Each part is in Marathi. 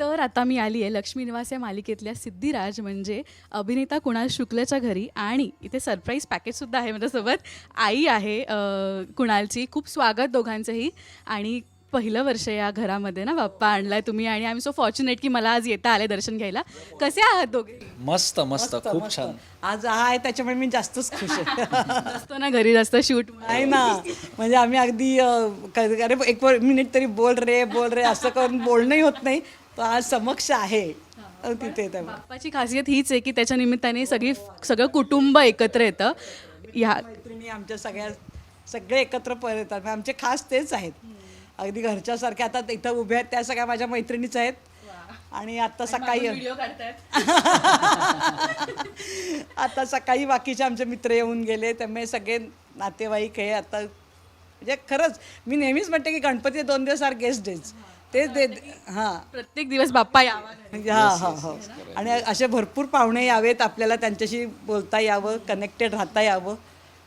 तर आता मी आली आहे लक्ष्मी निवास या मालिकेतल्या सिद्धिराज म्हणजे अभिनेता कुणाल शुक्लच्या घरी आणि इथे सरप्राईज पॅकेजसुद्धा आहे माझ्यासोबत. आई आहे कुणालची. खूप स्वागत दोघांचंही. आणि पहिलं वर्ष या घरामध्ये ना बाप्पा आणलाय तुम्ही आणि आम्ही सो फॉर्च्युनेट की मला आज येता आले दर्शन घ्यायला. कसे आहात दोघे? मस्त मस्त. खूप. छान. आज हा आहे त्याच्यामुळे मी जास्तच खुश आहे. असतो ना घरी जास्त शूट नाही ना. म्हणजे आम्ही अगदी अं, अरे एक मिनिट तरी बोल रे बोल रे असं करून बोलणंही होत नाही. तो आज समक्ष आहे. तिथे त्या बाप्पाची खासियत हीच आहे की त्याच्या निमित्ताने सगळी सगळं कुटुंब एकत्र येतं. ह्या मैत्रिणी आमच्या सगळ्या सगळे एकत्र परत येतात. आमचे खास तेच आहेत. अगदी घरच्यासारख्या आता इथं उभ्या आहेत त्या सगळ्या माझ्या मैत्रिणीच आहेत. आणि आता सकाळी आता सकाळी बाकीचे आमचे मित्र येऊन गेले. त्यामुळे सगळे नातेवाईक हे आता म्हणजे खरंच मी नेहमीच म्हणते की गणपती दोन दिवस आर गेस्ट डेज. तेच दे हां. प्रत्येक दिवस बाप्पा यावा म्हणजे हा हा हो. आणि असे भरपूर पाहुणे यावेत आपल्याला त्यांच्याशी बोलता यावं कनेक्टेड राहता यावं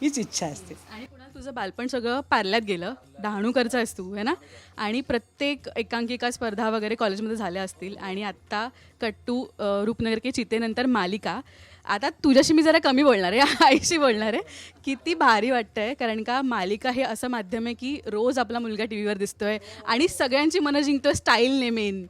हीच इच्छा असते. आणि पुन्हा तुझं बालपण सगळं पार्ल्यात गेलं. डहाणूकरचा आहेस तू है ना? आणि प्रत्येक एकांकिका स्पर्धा वगैरे कॉलेजमध्ये झाल्या असतील. आणि आत्ता कट्टू अ, रूपनगर के चितेनंतर मालिका. आता तुझ्याशी मी जरा कमी बोलणार आहे आईशी बोलणार आहे. किती भारी वाटतंय कारण का मालिका हे असं माध्यम आहे की रोज आपला मुलगा टी व्हीवर दिसतोय आणि सगळ्यांची मनं जिंकतोय स्टाईलने मेन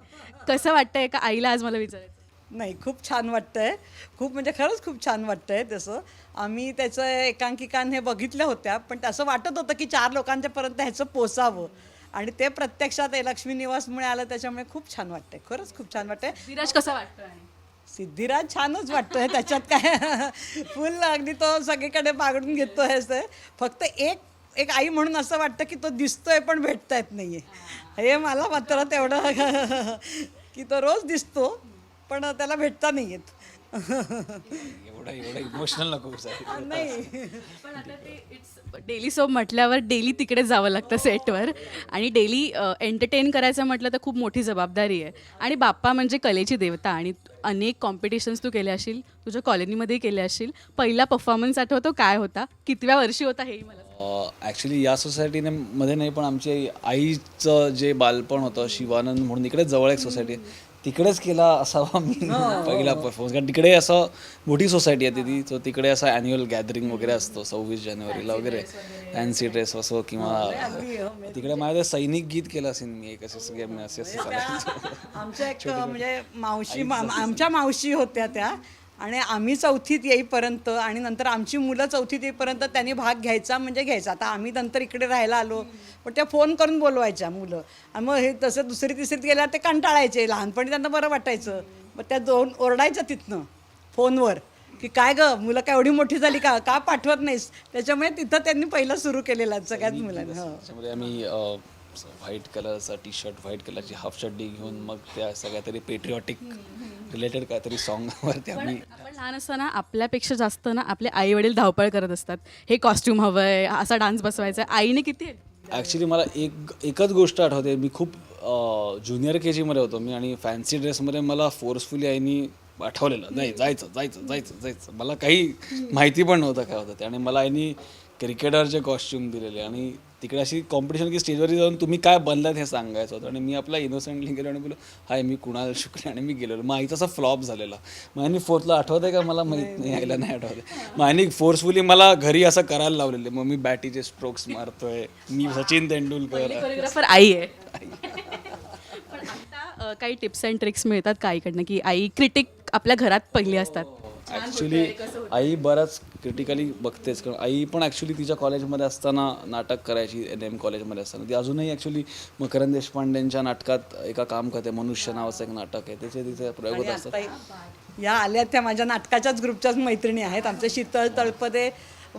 कसं वाटतंय का आईला आज मला विचारायचं? नाही खूप छान वाटतंय. खूप म्हणजे खरंच खूप छान वाटतंय तसं. आम्ही त्याचं एकांकिकान हे बघितल्या होत्या पण असं वाटत होतं की चार लोकांच्यापर्यंत ह्याचं पोचावं. आणि ते प्रत्यक्षात लक्ष्मी निवास मिळालं त्याच्यामुळे खूप छान वाटतंय. खरंच खूप छान वाटतंय. धीरज कसं वाटतंय? सिद्धिराज छानच वाटतोय. त्याच्यात काय फुल अगदी तो सगळीकडे बागडून घेतोय असं. फक्त एक एक आई म्हणून असं वाटतं की तो दिसतोय पण भेटता येत नाहीये. हे मला मात्र तेवढं की तो रोज दिसतो पण त्याला भेटता नाही येत एवढं एवढं इमोशनल नको होऊ नाही. पण आता ते इट्स डेली सोप म्हटल्यावर डेली तिकडे जावं लागतं सेटवर आणि डेली एंटरटेन करायचं म्हटलं तर खूप मोठी जबाबदारी आहे. आणि बाप्पा म्हणजे कलेची देवता. आणि अनेक कॉम्पिटिशन्स तू केले असशील तुझ्या कॉलनीमध्येही केले असशील. पहिला परफॉर्मन्स आठवतो काय होता? कितव्या वर्षी होता हेही मला. ॲक्च्युली या सोसायटीने मध्ये नाही पण आमची आईचं जे बालपण होतं शिवानंद म्हणून इकडे जवळ एक सोसायटी तिकडेच केला असावा मी पहिला परफॉर्मन्स कारण तिकडे असं मोठी सोसायटी आहे ती सो तिकडे असं ॲन्युअल गॅदरिंग वगैरे असतो सव्वीस जानेवारीला वगैरे. फॅन्सी ड्रेस असो किंवा तिकडे माझं ते सैनिक गीत केलं असेल मी एक असे असे असं चालायचं. आमच्या एक म्हणजे मावशी आमच्या मावशी होत्या त्या. आणि आम्ही चौथीत येईपर्यंत आणि नंतर आमची मुलं चौथीत येईपर्यंत त्यांनी भाग घ्यायचा म्हणजे घ्यायचा. आता आम्ही नंतर इकडे राहायला आलो पण त्या फोन करून बोलवायच्या मुलं. आणि मग हे तसं दुसरी तिसरीत गेल्यावर ते कंटाळायचे. लहानपणी त्यांना बरं वाटायचं. मग त्या दोन ओरडायच्या तिथनं फोनवर की काय ग मुलं काय एवढी मोठी झाली का? का पाठवत नाहीस? त्याच्यामुळे तिथं त्यांनी पहिलं सुरू केलेलं आहे सगळ्याच मुलांनी. हो. आम्ही व्हाईट कलरचा टी शर्ट व्हाईट कलरची हाफ चड्डी घेऊन मग त्या सगळ्या तरी पेट्रिऑटिक रिलेटेड काहीतरी सॉंगवरती आम्ही आपण लहान असताना आपल्यापेक्षा जास्त ना आपले आई वडील धावपळ करत असतात. हे कॉस्ट्युम हवंय असा डान्स बसवायचा आईने किती ॲक्च्युली मला एक एकच गोष्ट आठवते. मी खूप ज्युनियर के जीमध्ये होतो मी आणि फॅन्सी ड्रेसमध्ये मला फोर्सफुली आईनी पाठवलेलं. नाही जायचं जायचं जायचं जायचं. मला काही माहिती पण नव्हतं काय होतं ते. आणि मला आईनी क्रिकेटरचे कॉस्ट्युम दिलेले आणि तिकडे अशी कॉम्पिटिशन की स्टेजवरती जाऊन तुम्ही काय बनलात हे सांगायचं होतं. आणि मी आपला इनोसेंटली गेलो आणि बोललो हाय मी कुणाल शुक्ले आणि मी गेलेलो. मग आईचा असा फ्लॉप झालेला. मग आणि फोर्थला आठवत आहे का मला? माहीत नाही आईला नाही. आठवत मग आणि फोर्सफुली मला घरी असं करायला लावलेले मग मी बॅटीचे स्ट्रोक्स मारतोय. मी सचिन तेंडुलकर. आई आहे. पण आता अ, काही टिप्स अँड ट्रिक्स मिळतात का आईकडनं? की आई क्रिटिक आपल्या घरात पहिली असतात. ॲक्च्युली आई बराच क्रिटिकली बघतेच. कारण आई पण ॲक्च्युली तिच्या कॉलेजमध्ये असताना नाटक करायची एन एम कॉलेजमध्ये असताना. ती अजूनही ॲक्च्युली मकरंद देशपांडेंच्या नाटकात एका काम करते. मनुष्य नावाचं एक नाटक आहे. त्याचे तिचे प्रयोग होत असतात. या आल्या त्या माझ्या नाटकाच्याच ग्रुपच्याच मैत्रिणी आहेत. आमचे शीतळ तळपदे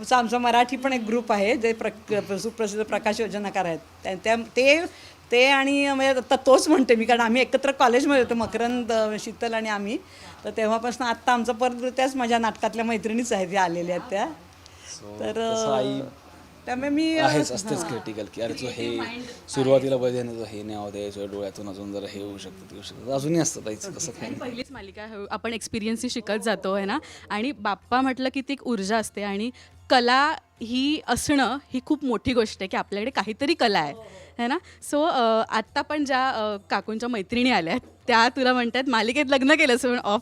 चा आमचा मराठी पण एक ग्रुप आहे जे प्र सुप्रसिद्ध प्रकाश योजनाकार आहेत. त्या- त्या ते ते आणि म्हणजे आता तोच म्हणते मी कारण आम्ही एकत्र कॉलेजमध्ये होतो मकरंद शीतल आणि आम्ही. तर तेव्हापासून आत्ता आमचं परत त्याच माझ्या नाटकातल्या मैत्रिणीच आहेत या आलेल्या आहेत त्या. तर त्यामुळे मी आहेच असतेच क्रिटिकल की अरे तू हे सुरुवातीला पाहिजे ना हे नाही होते तुझ्या डोळ्यातून अजून जरा हे होऊ शकतं ते होऊ शकतं. अजूनही असतं ताईच तसं काही नाही. पहिलीच मालिका आहे, आपण एक्सपिरियन्सही शिकत जातो आहे ना? आणि बाप्पा म्हटलं की ती एक ऊर्जा असते आणि कला ही असणं ही खूप मोठी गोष्ट आहे की आपल्याकडे काहीतरी कला आहे है ना? सो आत्ता पण ज्या अ, काकूंच्या मैत्रिणी आल्या आहेत त्या तुला म्हणतात मालिकेत लग्न केलं पण ऑफ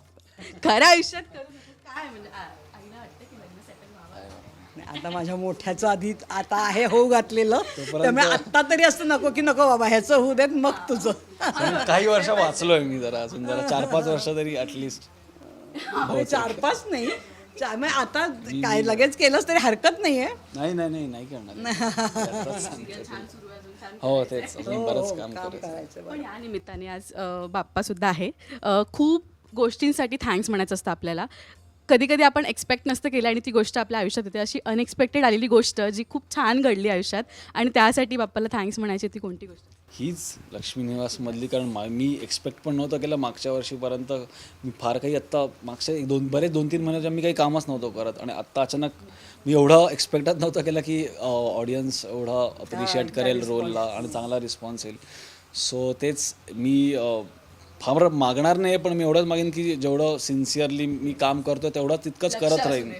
खऱ्या आयुष्यात करू. काय म्हणजे आ- आईला वाटतं की लग्न settle व्हावं. नाही, आता माझ्या मोठ्याचं आधी आता आहे होऊ घातलेलं. त्यामुळे आत्ता तरी असं नको की नको बाबा ह्याचं होऊ देत मग तुझं. पण काही वर्ष वाचलोय मी जरा अजून जरा चार पाच वर्ष तरी ऍटलिस्ट चार पाच नाही. म्हणजे आता काय लगेच केलंच तरी हरकत नाहीये. नाही नाही नाही नाही करणार. ते. हो तेच. अजून बरंच काम काम करायचं करायचं पण या निमित्ताने आज अ, बाप्पा सुद्धा आहे. अ, खूप गोष्टींसाठी थँक्स म्हणायचं असतं आपल्याला. कधी कधी आपण एक्सपेक्ट नसतं केलं आणि ती गोष्ट आपल्या आयुष्यात येते. अशी अनएक्सपेक्टेड आलेली गोष्ट जी खूप छान घडली आयुष्यात आणि त्यासाठी बाप्पाला थँक्स म्हणायची ती कोणती गोष्ट? हीच लक्ष्मी निवासमधली कारण मा- मी एक्सपेक्ट पण नव्हतं केलं मागच्या वर्षीपर्यंत. मी फार काही आत्ता मागच्या एक दोन बरेच दोन तीन महिन्याच्या मी काही कामच नव्हतं करत. आणि आत्ता अचानक मी एवढं एक्सपेक्टच नव्हतं केलं की ऑडियन्स एवढा अप्रिशिएट करेल रोलला आणि चांगला रिस्पॉन्स येईल. सो तेच मी फार मागणार नाही पण मी एवढंच मागेन की जेवढं सिन्सिअरली मी काम करतो तेवढं तितकंच करत राहीन.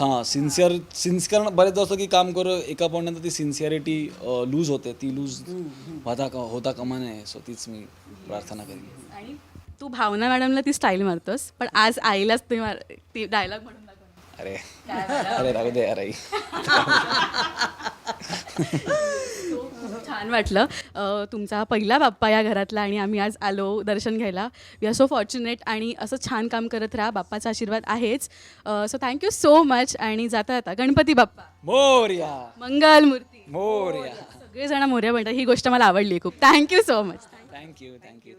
हां सिन्सिअर सिन्सिअर बरेच असतं की काम करू एका पॉईंटनंतर ती सिन्सिअरिटी लूज होते. ती लूज होता का होता कामा नये सो तीच मी प्रार्थना करेन. आणि तू भावना मॅडमला ती स्टाईल मारतोस पण आज आईलाच ते मार ती डायलॉग म्हणून अरे. अरे राहू दे अरे. छान वाटलं. अ, तुमचा हा पहिला बाप्पा या घरातला आणि आम्ही आज आलो दर्शन घ्यायला. वी आर सो फॉर्च्युनेट आणि असं छान काम करत राहा. बाप्पाचा आशीर्वाद आहेच. सो थँक्यू सो मच आणि जाता जाता गणपती बाप्पा. मोर्या. मंगल मूर्ती. मोर्या. सगळेजण मोर्या म्हणतात ही गोष्ट मला आवडली खूप. Thank you so much thank you thank you